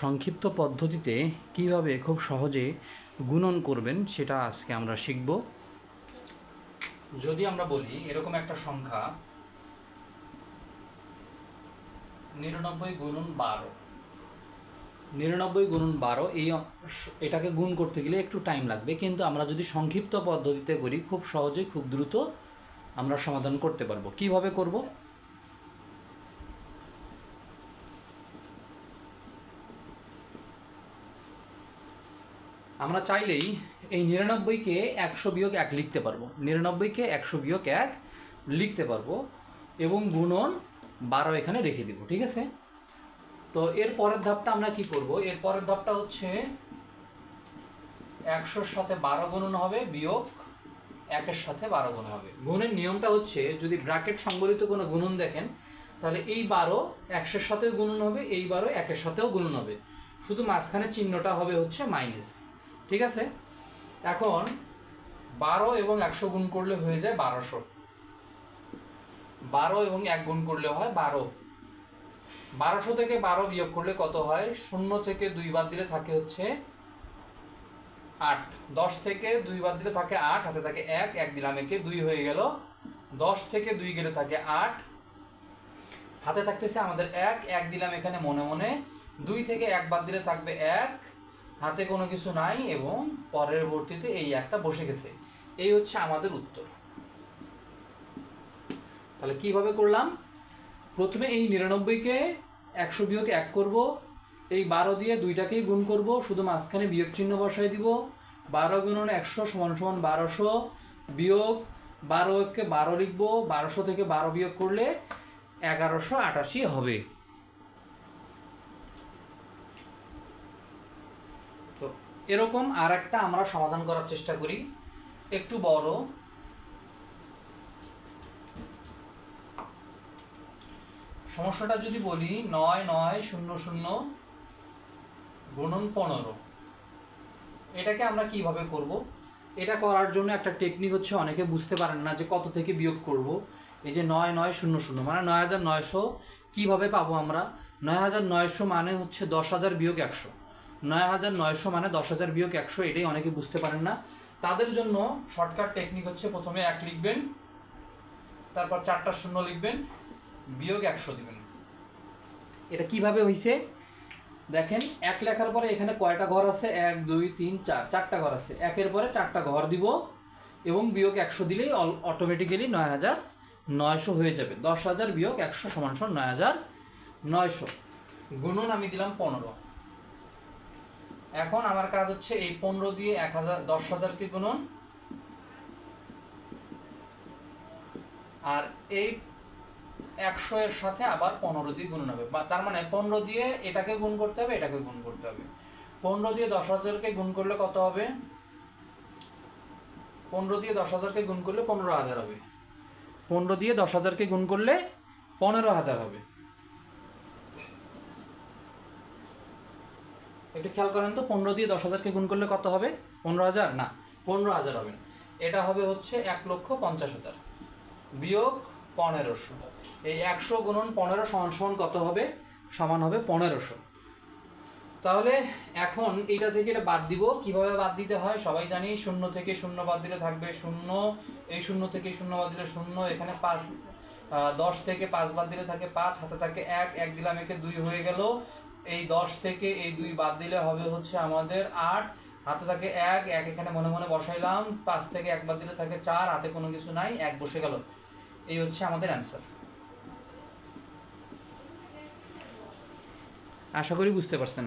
সংক্ষিপ্ত পদ্ধতিতে কীভাবে খুব সহজে গুণন করবেন সেটা আজকে আমরা শিখব। যদি আমরা বলি এরকম একটা সংখ্যা নিরানব্বই গুণন বারো। নিরানব্বই গুণন বারো, এই এটাকে গুণ করতে গেলে একটু টাইম লাগবে, কিন্তু আমরা যদি সংক্ষিপ্ত পদ্ধতিতে করি, খুব সহজে খুব দ্রুত আমরা সমাধান করতে পারব। কীভাবে করব? আমরা চাইলেই এই নিরানব্বইকে একশো বিয়োগ এক লিখতে পারব। নিরানব্বইকে একশো বিয়োগ এক লিখতে পারব এবং গুণন বারো এখানে রেখে দিব, ঠিক আছে? তো এর পরের ধাপটা আমরা কি করব? এর পরের ধাপটা হচ্ছে একশোর সাথে বারো গুণন হবে, বিয়োগ একের সাথে বারো গুণ হবে। গুণের নিয়মটা হচ্ছে, যদি ব্র্যাকেট সংবলিত কোনো গুণন দেখেন, তাহলে এই বারো একশোর সাথেও গুণন হবে, এই বারো একের সাথেও গুণন হবে। শুধু মাঝখানে চিহ্নটা হবে হচ্ছে মাইনাস। ঠিক আছে? এখন বারো এবং একশো গুণ করলে হয়ে যায় বারোশো। বারো এবং এক গুণ করলে হয় বারো। বারোশো থেকে বারো বিয়োগ করলে কত হয়? শূন্য থেকে দুই বাদ দিলে থাকে হচ্ছে আট। দশ থেকে দুই বাদ দিলে থাকে আট, হাতে থাকে এক এক দিলাম একে দুই হয়ে গেল। দশ থেকে দুই গেলে থাকে আট। হাতে থাকতেছে আমাদের এক এক দিলাম এখানে মনে মনে। দুই থেকে এক বাদ দিলে থাকবে এক। হাতে কোনো কিছু নাই এবং পরবর্তীতে এই একটা বসে গেছে। এই হচ্ছে আমাদের উত্তর। তাহলে কীভাবে করলাম? প্রথমে এই নিরানব্বইকে একশো বিয়োগ এক করব, এই বারো দিয়ে দুইটাকেই গুণ করব, শুধু মাঝখানে বিয়োগ চিহ্ন বসাই দিব। বারো গুণন একশো সমান সমান বারোশো বিয়োগ বারোকে বারো লিখব, বারোশো থেকে বারো বিয়োগ করলে এগারোশো আটাশি হবে। তো এরকম আর একটা আমরা সমাধান করার চেষ্টা করি। একটু বড়। সমস্যাটা যদি বলি, নয় নয়, শূন্য শূন্য, গুণন পনেরো। এটাকে আমরা কীভাবে করব? এটা করার জন্য একটা টেকনিক হচ্ছে, অনেকে বুঝতে পারেন না যে কত থেকে বিয়োগ করব। এই যে নয় নয়, শূন্য শূন্য মানে নয় হাজার নয়শো কীভাবে পাবো আমরা? নয় হাজার নয়শো মানে হচ্ছে দশ হাজার বিয়োগ একশো। নয় হাজার নয়শো মানে দশ হাজার বিয়োগ একশো, এটাই অনেকে বুঝতে পারেন না। তাদের জন্য শর্টকাট টেকনিক হচ্ছে প্রথমে এক লিখবেন, তারপর চারটা শূন্য লিখবেন, বিয়োগ একশো দিবেন। এটা কীভাবে হয়েছে দেখেন, এক লেখার পরে এখানে কয়টা ঘর আছে? এক, দুই, তিন, চার, চারটা ঘর আছে। একের পরে চারটা ঘর দিব এবং বিয়োগ একশো দিলেই অটোমেটিক্যালি নয় হাজার নয়শো হয়ে যাবে। দশ হাজার বিয়োগ একশো সমান সমান নয় হাজার নয়শো। গুণন আমি দিলাম পনেরো। এখন আমার কাজ হচ্ছে এই পনেরো দিয়ে এক হাজার, দশ গুণন। আর এই একশো এর সাথে আবার পনেরো দিয়ে গুণ হবে। তার মানে পনেরো দিয়ে এটাকে গুণ করতে হবে, এটাকে গুণ করতে হবে। পনেরো দিয়ে দশ হাজারকে গুণ করলে কত হবে? পনেরো দিয়ে দশ হাজারকে গুণ করলে পনেরো হাজার হবে। পনেরো দিয়ে দশ হাজারকে গুণ করলে পনেরো হাজার হবে। একটু খেয়াল করেন তো, পনেরো দিয়ে দশ হাজারকে গুণ করলে কত হবে? পনেরো হাজার? না, পনেরো হাজার হবে না। এটা হবে হচ্ছে এক লক্ষ পঞ্চাশ হাজার বিয়োগ পনেরোশো। এই একশো গুণন পনেরো সমান সমান কত হবে? সমান হবে পনেরোশো। তাহলে এখন এটা থেকে এটা বাদ দিব। কীভাবে বাদ দিতে হয়? সবাই জানি শূন্য থেকে শূন্য বাদ দিলে থাকবে শূন্য। এই শূন্য থেকে শূন্য বাদ দিলে শূন্য, এখানে পাঁচ দশ থেকে পাঁচ বাদ দিলে থাকে পাঁচ, হাতে থাকে এক এক দিলাম একে দুই হয়ে গেল। এই দশ থেকে এই দুই বাদ দিলে হবে হচ্ছে আমাদের আট। হাতে থাকে এক এক এখানে মনে মনে বসাইলাম। পাঁচ থেকে এক বাদ দিলে থাকে চার, হাতে কোনো কিছু নাই, এক বসে গেল। এই হচ্ছে আমাদের অ্যান্সার আশা করি বুঝতে পারছেন।